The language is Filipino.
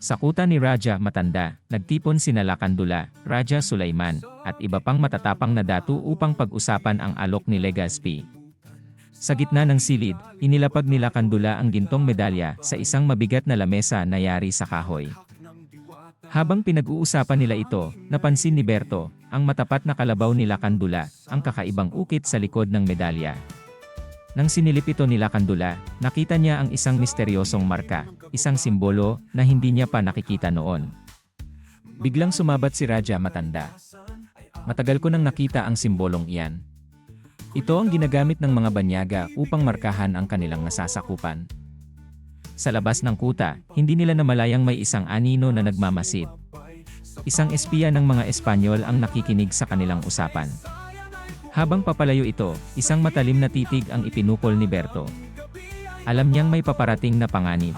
Sa kuta ni Raja Matanda, nagtipon sina Lakandula, Raja Sulaiman, at iba pang matatapang na datu upang pag-usapan ang alok ni Legazpi. Sa gitna ng silid, inilapag ni Lakandula ang gintong medalya sa isang mabigat na lamesa na yari sa kahoy. Habang pinag-uusapan nila ito, napansin ni Berto, ang matapat na kalabaw ni Lakandula, ang kakaibang ukit sa likod ng medalya. Nang sinilip ito ni Lakandula, nakita niya ang isang misteryosong marka, isang simbolo na hindi niya pa nakikita noon. Biglang sumabat si Raja Matanda. Matagal ko nang nakita ang simbolong iyan. Ito ang ginagamit ng mga banyaga upang markahan ang kanilang nasasakupan. Sa labas ng kuta, hindi nila namalayang may isang anino na nagmamasid. Isang espiya ng mga Espanyol ang nakikinig sa kanilang usapan. Habang papalayo ito, isang matalim na titig ang ipinukol ni Berto. Alam niyang may paparating na panganib.